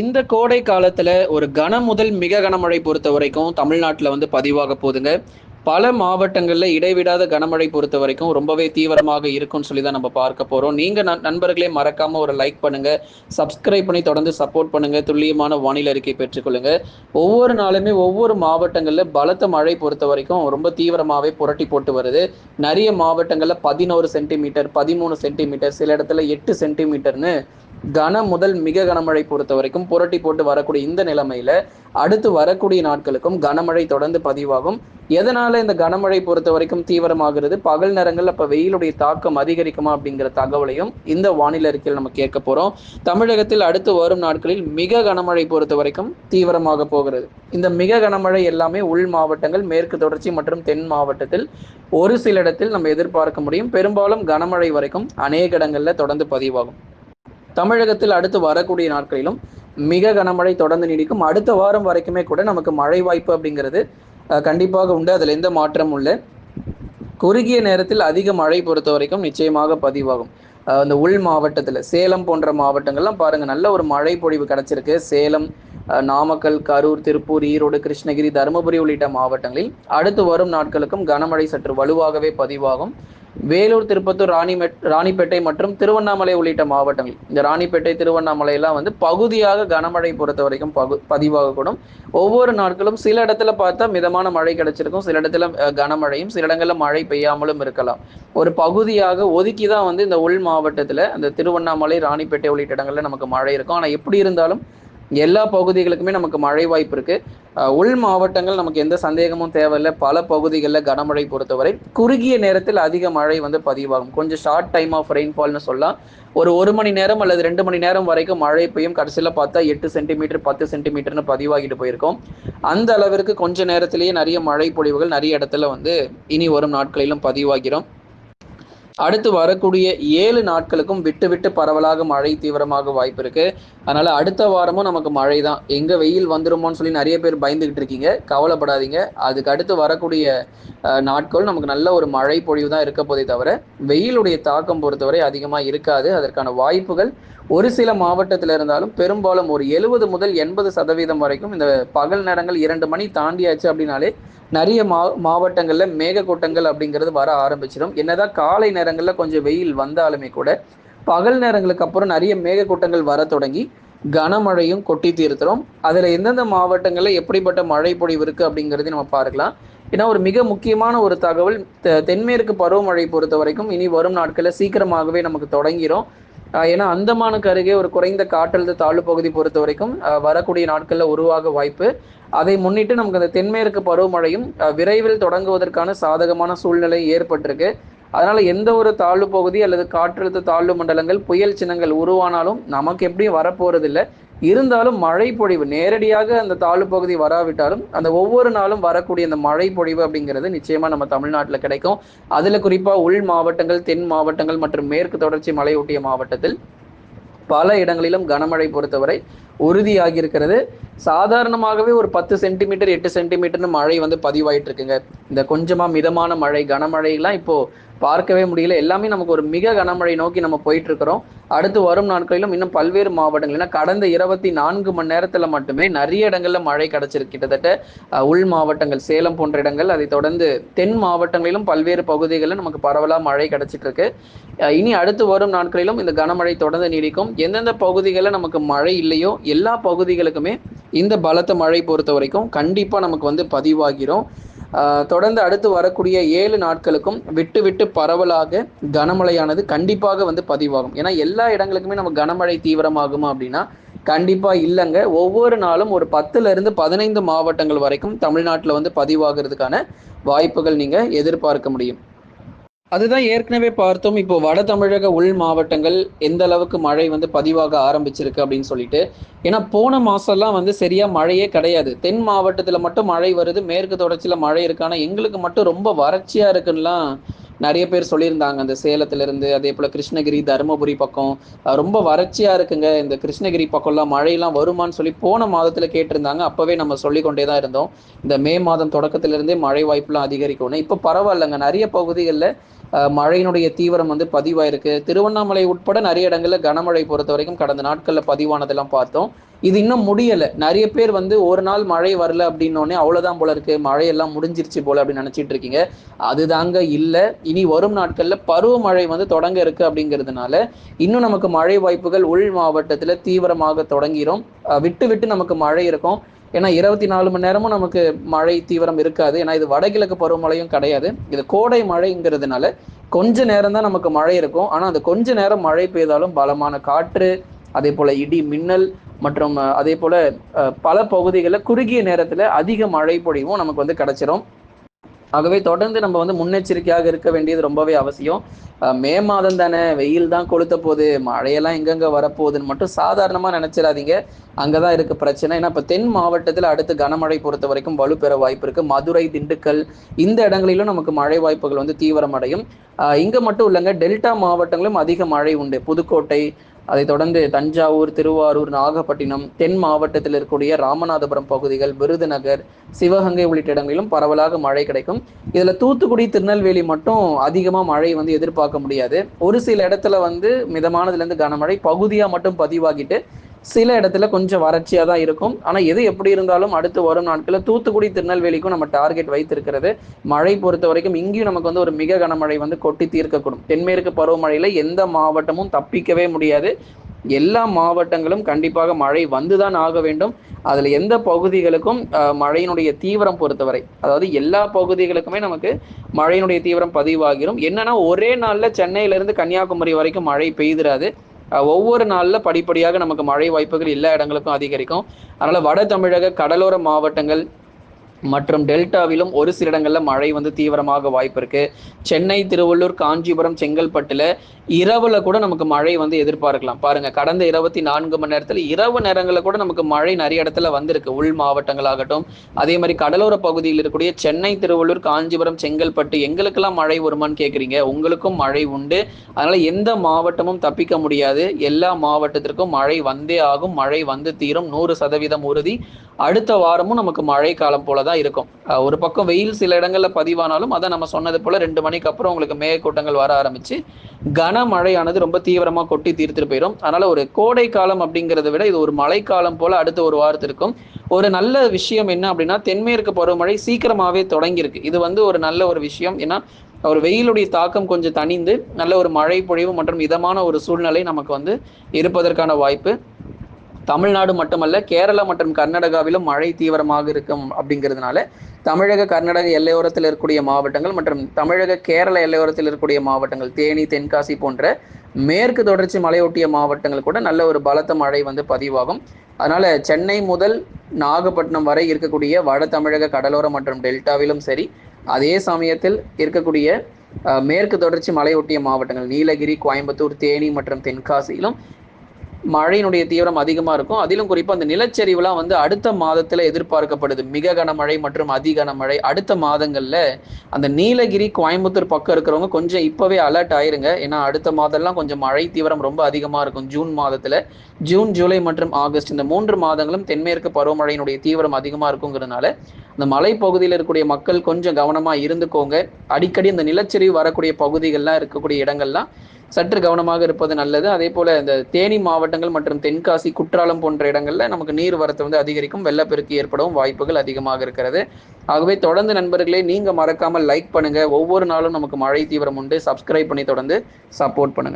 இந்த கோடை காலத்துல ஒரு கன முதல் மிக கனமழை பொறுத்த வரைக்கும் தமிழ்நாட்டில் வந்து பதிவாக போகுதுங்க. பல மாவட்டங்களில் இடைவிடாத கனமழை பொறுத்த வரைக்கும் ரொம்பவே தீவிரமாக இருக்கும்னு சொல்லி தான் நம்ம பார்க்க போறோம். நீங்க நண்பர்களே மறக்காம ஒரு லைக் பண்ணுங்க. சப்ஸ்கிரைப் பண்ணி தொடர்ந்து சப்போர்ட் பண்ணுங்க. துல்லியமான வானிலை அறிக்கை பெற்றுக்கொள்ளுங்க. ஒவ்வொரு நாளுமே ஒவ்வொரு மாவட்டங்களில் பலத்த மழை பொறுத்த வரைக்கும் ரொம்ப தீவிரமாகவே புரட்டி போட்டு வருது. நிறைய மாவட்டங்களில் பதினோரு சென்டிமீட்டர் பதிமூணு சென்டிமீட்டர் சில இடத்துல எட்டு சென்டிமீட்டர்னு கன முதல் மிக கனமழை பொறுத்த வரைக்கும் புரட்டி போட்டு வரக்கூடிய இந்த நிலைமையில அடுத்து வரக்கூடிய நாட்களுக்கும் கனமழை தொடர்ந்து பதிவாகும். எதனால இந்த கனமழை பொறுத்த வரைக்கும் தீவிரமாகிறது? பகல் நேரங்கள் அப்ப வெயிலுடைய தாக்கம் அதிகரிக்குமா அப்படிங்கிற தகவலையும் இந்த வானிலை அறிக்கையில் நம்ம கேட்க போறோம். தமிழகத்தில் அடுத்து வரும் நாட்களில் மிக கனமழை பொறுத்த வரைக்கும் தீவிரமாக போகிறது. இந்த மிக கனமழை எல்லாமே உள் மாவட்டங்கள் மேற்கு தொடர்ச்சி மற்றும் தென் மாவட்டத்தில் ஒரு சில இடத்தில் நம்ம எதிர்பார்க்க முடியும். பெரும்பாலும் கனமழை வரைக்கும் அநேக இடங்கள்ல தொடர்ந்து பதிவாகும். தமிழகத்தில் அடுத்து வரக்கூடிய நாட்களிலும் மிக கனமழை தொடர்ந்து நீடிக்கும். அடுத்த வாரம் வரைக்குமே கூட நமக்கு மழை வாய்ப்பு அப்படிங்கிறது அஹ், கண்டிப்பாக உண்டு. அதில் எந்த மாற்றமும் இல்லை. குறுகிய நேரத்தில் அதிக மழை பொறுத்த வரைக்கும் நிச்சயமாக பதிவாகும். அஹ், உள் மாவட்டத்தில் சேலம் போன்ற மாவட்டங்கள்லாம் பாருங்க நல்ல ஒரு மழை பொழிவு கிடைச்சிருக்கு. சேலம் அஹ், நாமக்கல் கரூர் திருப்பூர் ஈரோடு கிருஷ்ணகிரி தருமபுரி உள்ளிட்ட மாவட்டங்களில் அடுத்து வரும் நாட்களுக்கும் கனமழை சற்று வலுவாகவே பதிவாகும். வேலூர் திருப்பத்தூர் ராணிமெட் ராணிப்பேட்டை மற்றும் திருவண்ணாமலை உள்ளிட்ட மாவட்டங்கள். இந்த ராணிப்பேட்டை திருவண்ணாமலை எல்லாம் வந்து பகுதியாக கனமழை பொறுத்த வரைக்கும் பகு பதிவாகக்கூடும். ஒவ்வொரு நாட்களும் சில இடத்துல பார்த்தா மிதமான மழை கிடைச்சிருக்கும். சில இடத்துல கனமழையும் சில இடங்களில் மழை பெய்யாமலும் இருக்கலாம். ஒரு பகுதியாக ஒதுக்கி தான் வந்து இந்த உள் மாவட்டத்துல அந்த திருவண்ணாமலை ராணிப்பேட்டை உள்ளிட்ட இடங்களில் நமக்கு மழை இருக்கும். ஆனா எப்படி இருந்தாலும் எல்லா பகுதிகளுக்குமே நமக்கு மழை வாய்ப்பு இருக்கு. உள் மாவட்டங்கள் நமக்கு எந்த சந்தேகமும் தேவையில்லை. பல பகுதிகளில் கனமழை பொறுத்தவரை குறுகிய நேரத்தில் அதிக மழை வந்து பதிவாகும். கொஞ்சம் ஷார்ட் டைம் ஆஃப் ரெயின்ஃபால்னு சொல்லலாம் ஒரு ஒரு மணி நேரம் அல்லது ரெண்டு மணி நேரம் வரைக்கும் மழை பெய்யும். கடைசியில் பார்த்தா எட்டு சென்டிமீட்டர் பத்து சென்டிமீட்டர்னு பதிவாகிட்டு போயிருக்கோம். அந்த அளவிற்கு கொஞ்ச நேரத்திலேயே நிறைய மழை பொழிவுகள் நிறைய இடத்துல வந்து இனி வரும் நாட்களிலும் பதிவாகிறோம். அடுத்து வரக்கூடிய ஏழு நாட்களுக்கும் விட்டு விட்டு பரவலாக மழை தீவிரமாக வாய்ப்பு இருக்கு. அதனால அடுத்த வாரமும் நமக்கு மழை தான் எங்க வெயில் வந்துருமோன்னு சொல்லி நிறைய பேர் பயந்துகிட்டு இருக்கீங்க. கவலைப்படாதீங்க. அதுக்கு அடுத்து வரக்கூடிய நாட்கள் நமக்கு நல்ல ஒரு மழை பொழிவு தான் இருக்க போதே தவிர வெயிலுடைய தாக்கம் பொறுத்தவரை அதிகமாக இருக்காது. அதற்கான வாய்ப்புகள் ஒரு சில மாவட்டத்தில் இருந்தாலும் பெரும்பாலும் ஒரு எழுபது முதல் எண்பது சதவீதம் வரைக்கும் இந்த பகல் நேரங்கள் இரண்டு மணி தாண்டியாச்சு அப்படின்னாலே நிறைய மா மாவட்டங்களில் மேகக்கூட்டங்கள் அப்படிங்கிறது வர ஆரம்பிச்சிடும். என்னதான் காலை நேரங்களில் கொஞ்சம் வெயில் வந்தாலுமே கூட பகல் நேரங்களுக்கு அப்புறம் நிறைய மேகக்கூட்டங்கள் வர தொடங்கி கனமழையும் கொட்டி தீர்த்துறோம் அதில் எந்தெந்த மாவட்டங்களில் எப்படிப்பட்ட மழை பொழிவு இருக்குது அப்படிங்கிறதையும் நம்ம பார்க்கலாம். ஏன்னா ஒரு மிக முக்கியமான ஒரு தகவல் தெ- தென்மேற்கு பருவமழை பொறுத்த வரைக்கும் இனி வரும் நாட்களில் சீக்கிரமாகவே நமக்கு தொடங்கிடும் ஏன்னா அந்தமானுக்கு அருகே ஒரு குறைந்த காற்றழுத்த தாழ்வு பகுதி பொறுத்த வரைக்கும் வரக்கூடிய நாட்களில் உருவாக வாய்ப்பு. அதை முன்னிட்டு நமக்கு அந்த தென்மேற்கு பருவமழையும் விரைவில் தொடங்குவதற்கான சாதகமான சூழ்நிலை ஏற்பட்டிருக்கு. அதனால எந்த ஒரு தாழ்வு பகுதி அல்லது காற்றழுத்த தாழ்வு மண்டலங்கள் புயல் சின்னங்கள் உருவானாலும் நமக்கு எப்படியும் வரப்போறது இல்லை இருந்தாலும் மழை பொழிவு நேரடியாக அந்த தாழ்வு பகுதி வராவிட்டாலும் அந்த ஒவ்வொரு நாளும் வரக்கூடிய அந்த மழை பொழிவு அப்படிங்கிறது நிச்சயமா நம்ம தமிழ்நாட்டில் கிடைக்கும். அதுல குறிப்பா உள் மாவட்டங்கள் தென் மாவட்டங்கள் மற்றும் மேற்கு தொடர்ச்சி மலையொட்டிய மாவட்டத்தில் பல இடங்களிலும் கனமழை பொறுத்தவரை உறுதியாகி இருக்கிறது சாதாரணமாகவே ஒரு பத்து சென்டிமீட்டர் எட்டு சென்டிமீட்டர்னு மழை வந்து பதிவாயிட்டு இருக்குங்க. இந்த கொஞ்சமா மிதமான மழை கனமழையெல்லாம் இப்போ பார்க்கவே முடியல. எல்லாமே நமக்கு ஒரு மிக கனமழை நோக்கி நம்ம போயிட்டு இருக்கிறோம் அடுத்து வரும் நாட்களிலும் இன்னும் பல்வேறு மாவட்டங்கள் ஏன்னா கடந்த இருபத்தி நான்கு மணி நேரத்துல மட்டுமே நிறைய இடங்கள்ல மழை கிடைச்சிருக்கு. கிட்டத்தட்ட உள் மாவட்டங்கள் சேலம் போன்ற இடங்கள் அதை தொடர்ந்து தென் மாவட்டங்களிலும் பல்வேறு பகுதிகளில் நமக்கு பரவலா மழை கிடைச்சிட்டு இருக்கு இனி அடுத்து வரும் நாட்களிலும் இந்த கனமழை தொடர்ந்து நீடிக்கும். எந்தெந்த பகுதிகளில் நமக்கு மழை இல்லையோ எல்லா பகுதிகளுக்குமே இந்த பலத்த மழை பொறுத்த வரைக்கும் கண்டிப்பாக நமக்கு வந்து பதிவாகிறோம் தொடர்ந்து அடுத்து வரக்கூடிய ஏழு நாட்களுக்கும் விட்டு விட்டு பரவலாக கனமழையானது கண்டிப்பாக வந்து பதிவாகும். ஏன்னா எல்லா இடங்களுக்குமே நம்ம கனமழை தீவிரமாகுமா அப்படின்னா கண்டிப்பாக இல்லைங்க. ஒவ்வொரு நாளும் ஒரு பத்துலேருந்து பதினைந்து மாவட்டங்கள் வரைக்கும் தமிழ்நாட்டில் வந்து பதிவாகிறதுக்கான வாய்ப்புகள் நீங்கள் எதிர்பார்க்க முடியும். அதுதான் ஏற்கனவே பார்த்தோம். இப்போ வட தமிழக உள் மாவட்டங்கள் எந்த அளவுக்கு மழை வந்து பதிவாக ஆரம்பிச்சிருக்கு அப்படின்னு சொல்லிட்டு. ஏன்னா போன மாசம்லாம் வந்து சரியா மழையே கிடையாது. தென் மாவட்டத்துல மட்டும் மழை வருது. மேற்கு தொடர்ச்சியில மழை இருக்கானா எங்களுக்கு மட்டும் ரொம்ப வறட்சியா இருக்குன்னுலாம் நிறைய பேர் சொல்லியிருந்தாங்க. அந்த சேலத்துல இருந்து அதே போல கிருஷ்ணகிரி தருமபுரி பக்கம். ரொம்ப வறட்சியா இருக்குங்க. இந்த கிருஷ்ணகிரி பக்கம்லாம் மழையெல்லாம் வருமான்னு சொல்லி போன மாதத்துல கேட்டிருந்தாங்க. அப்பவே நம்ம சொல்லிக்கொண்டே தான் இருந்தோம். இந்த மே மாதம் தொடக்கத்துல இருந்தே மழை வாய்ப்புலாம் அதிகரிக்கணும் இப்போ பரவாயில்லைங்க. நிறைய பகுதிகளில் மழையினுடைய தீவிரம் வந்து பதிவாயிருக்கு. திருவண்ணாமலை உட்பட நிறைய இடங்கள்ல கனமழை பொறுத்த வரைக்கும் கடந்த நாட்களில் பதிவானதெல்லாம் பார்த்தோம். இது இன்னும் முடியலை. நிறைய பேர் வந்து ஒரு நாள் மழை வரல அப்படின்னோடனே அவ்வளோதான் போல இருக்கு. மழையெல்லாம் முடிஞ்சிருச்சு போல அப்படின்னு நினச்சிட்டு இருக்கீங்க. அதுதாங்க இல்லை. இனி வரும் நாட்களில் பருவமழை வந்து தொடங்க இருக்கு அப்படிங்கிறதுனால இன்னும் நமக்கு மழை வாய்ப்புகள் உள் மாவட்டத்தில் தீவிரமாக தொடங்கிரும். விட்டு விட்டு நமக்கு மழை இருக்கும். ஏன்னா இருபத்தி நாலு மணி நேரமும் நமக்கு மழை தீவிரம் இருக்காது. ஏன்னா இது வடகிழக்கு பருவமழையும் கிடையாது. இது கோடை மழைங்கிறதுனால கொஞ்ச நேரம் தான் நமக்கு மழை இருக்கும். ஆனால் அந்த கொஞ்ச நேரம் மழை பெய்தாலும் பலமான காற்று அதே போல இடி மின்னல் மற்றும் அதே போல பல பகுதிகளில் குறுகிய நேரத்தில் அதிக மழை பொழிவும் நமக்கு வந்து கிடைச்சிரும். ஆகவே தொடர்ந்து நம்ம வந்து முன்னெச்சரிக்கையாக இருக்க வேண்டியது ரொம்பவே அவசியம். மே மாதம் தானே வெயில் தான் கொளுத்த போகுது மழையெல்லாம் எங்கெங்க வரப்போகுதுன்னு மட்டும் சாதாரணமாக நினச்சிடாதீங்க. அங்கே அங்கதான் இருக்க பிரச்சனை. ஏன்னா இப்போ தென் மாவட்டத்தில் அடுத்து கனமழை பொறுத்த வரைக்கும் வலுப்பெற வாய்ப்பு இருக்கு. மதுரை திண்டுக்கல் இந்த இடங்களிலும் நமக்கு மழை வாய்ப்புகள் வந்து தீவிரமடையும். இங்க மட்டும் இல்லைங்க டெல்டா மாவட்டங்களும் அதிக மழை உண்டு. புதுக்கோட்டை அதைத் தொடர்ந்து தஞ்சாவூர் திருவாரூர் நாகப்பட்டினம் தென் மாவட்டத்தில் இருக்கக்கூடிய ராமநாதபுரம் பகுதிகள் விருதுநகர் சிவகங்கை உள்ளிட்ட இடங்களிலும் பரவலாக மழை கிடைக்கும். இதுல தூத்துக்குடி திருநெல்வேலி மட்டும் அதிகமா மழை வந்து எதிர்பார்க்க முடியாது. ஒரு சில இடத்துல வந்து மிதமானதுல இருந்து கனமழை பகுதியா மட்டும் பதிவாகிட்டு சில இடத்துல கொஞ்சம் வறட்சியாக தான் இருக்கும். ஆனால் எது எப்படி இருந்தாலும் அடுத்து வரும் நாட்களில் தூத்துக்குடி திருநெல்வேலிக்கும் நம்ம டார்கெட் வைத்திருக்கிறது. மழை பொறுத்த வரைக்கும் இங்கேயும் நமக்கு வந்து ஒரு மிக கனமழை வந்து கொட்டி தீர்க்கக்கூடும். தென்மேற்கு பருவமழையில் எந்த மாவட்டமும் தப்பிக்கவே முடியாது. எல்லா மாவட்டங்களும் கண்டிப்பாக மழை வந்துதான் ஆக வேண்டும். அதில் எந்த பகுதிகளுக்கும் மழையினுடைய தீவிரம் பொறுத்தவரை அதாவது எல்லா பகுதிகளுக்குமே நமக்கு மழையினுடைய தீவிரம் பதிவாகிடும் என்னன்னா ஒரே நாளில் சென்னையிலிருந்து கன்னியாகுமரி வரைக்கும் மழை பெய்திராது. ஒவ்வொரு நாளில் படிப்படியாக நமக்கு மழை வாய்ப்புகள் எல்லா இடங்களுக்கும் அதிகரிக்கும். அதனால் வட தமிழக கடலோர மாவட்டங்கள் மற்றும் டெல்டாவிலும் ஒரு சில இடங்களில் மழை வந்து தீவிரமாக வாய்ப்பு இருக்கு. சென்னை திருவள்ளூர் காஞ்சிபுரம் செங்கல்பட்டுல இரவுல கூட நமக்கு மழை வந்து எதிர்பார்க்கலாம். பாருங்க கடந்த இருபத்தி நான்கு மணி நேரத்தில் இரவு நேரங்களில் கூட நமக்கு மழை நிறைய இடத்துல வந்திருக்கு. உள் மாவட்டங்களாகட்டும் அதே மாதிரி கடலோர பகுதியில் இருக்கக்கூடிய சென்னை திருவள்ளூர் காஞ்சிபுரம் செங்கல்பட்டு எங்களுக்கெல்லாம் மழை வருமானு கேட்குறீங்க உங்களுக்கும் மழை உண்டு. அதனால எந்த மாவட்டமும் தப்பிக்க முடியாது. எல்லா மாவட்டத்திற்கும் மழை வந்தே ஆகும். மழை வந்து தீரும். நூறு சதவீதம் உறுதி. அடுத்த வாரமும் நமக்கு மழை காலம் போலதான் தான் இருக்கும். ஒரு பக்கம் வெயில் சில இடங்களில் பதிவானாலும் அதை நம்ம சொன்னது போல் ரெண்டு மணிக்கு அப்புறம் உங்களுக்கு மேகக்கூட்டங்கள் வர ஆரம்பிச்சு கனமழையானது ரொம்ப தீவிரமாக கொட்டி தீர்த்துட்டு போயிடும் அதனால் ஒரு கோடை காலம் அப்படிங்கிறத விட இது ஒரு மழைக்காலம் போல் அடுத்த ஒரு வாரத்திற்கும் ஒரு நல்ல விஷயம் என்ன அப்படின்னா தென்மேற்கு பருவமழை சீக்கிரமாகவே தொடங்கியிருக்கு. இது வந்து ஒரு நல்ல ஒரு விஷயம். ஏன்னா ஒரு வெயிலுடைய தாக்கம் கொஞ்சம் தணிந்து நல்ல ஒரு மழை பொழிவு மற்றும் இதமான ஒரு சூழ்நிலை நமக்கு வந்து இருப்பதற்கான வாய்ப்பு. தமிழ்நாடு மட்டுமல்ல கேரளா மற்றும் கர்நாடகாவிலும் மழை தீவிரமாக இருக்கும் அப்படிங்கிறதுனால தமிழக கர்நாடக எல்லையோரத்தில் இருக்கக்கூடிய மாவட்டங்கள் மற்றும் தமிழக கேரள எல்லையோரத்தில் இருக்கக்கூடிய மாவட்டங்கள் தேனி தென்காசி போன்ற மேற்கு தொடர்ச்சி மலையொட்டிய மாவட்டங்கள் கூட நல்ல ஒரு பலத்த மழை வந்து பதிவாகும். அதனால சென்னை முதல் நாகப்பட்டினம் வரை இருக்கக்கூடிய வட தமிழக கடலோரம் மற்றும் டெல்டாவிலும் சரி அதே சமயத்தில் இருக்கக்கூடிய மேற்கு தொடர்ச்சி மலையொட்டிய மாவட்டங்கள் நீலகிரி கோயம்புத்தூர் தேனி மற்றும் தென்காசியிலும் மழையினுடைய தீவிரம் அதிகமாக இருக்கும். அதிலும் குறிப்பாக அந்த நிலச்சரிவுலாம் வந்து அடுத்த மாதத்தில் எதிர்பார்க்கப்படுது. மிக கனமழை மற்றும் அதி கனமழை அடுத்த மாதங்களில் அந்த நீலகிரி கோயம்புத்தூர் பக்கம் இருக்கிறவங்க கொஞ்சம் இப்போவே அலர்ட் ஆயிருங்க. ஏன்னா அடுத்த மாதம்லாம் கொஞ்சம் மழை தீவிரம் ரொம்ப அதிகமாக இருக்கும். ஜூன் மாதத்தில். ஜூன் ஜூலை மற்றும் ஆகஸ்ட் இந்த மூன்று மாதங்களும் தென்மேற்கு பருவமழையினுடைய தீவிரம் அதிகமாக இருக்குங்கிறதுனால இந்த மலைப்பகுதியில் இருக்கக்கூடிய மக்கள் கொஞ்சம் கவனமாக இருந்துக்கோங்க. அடிக்கடி இந்த நிலச்சரிவு வரக்கூடிய பகுதிகள்லாம் இருக்கக்கூடிய இடங்கள்லாம் சற்று கவனமாக இருப்பது நல்லது. அதே போல இந்த தேனி மாவட்டங்கள் மற்றும் தென்காசி குற்றாலம் போன்ற இடங்கள்ல நமக்கு நீர் வரத்து வந்து அதிகரிக்கும். வெள்ளப்பெருக்கு ஏற்படவும் வாய்ப்புகள் அதிகமாக இருக்கிறது. ஆகவே தொடர்ந்து நண்பர்களே நீங்க மறக்காமல் லைக் பண்ணுங்க. ஒவ்வொரு நாளும் நமக்கு மழை தீவிரம் உண்டு. சப்ஸ்கிரைப் பண்ணி தொடர்ந்து சப்போர்ட் பண்ணுங்க.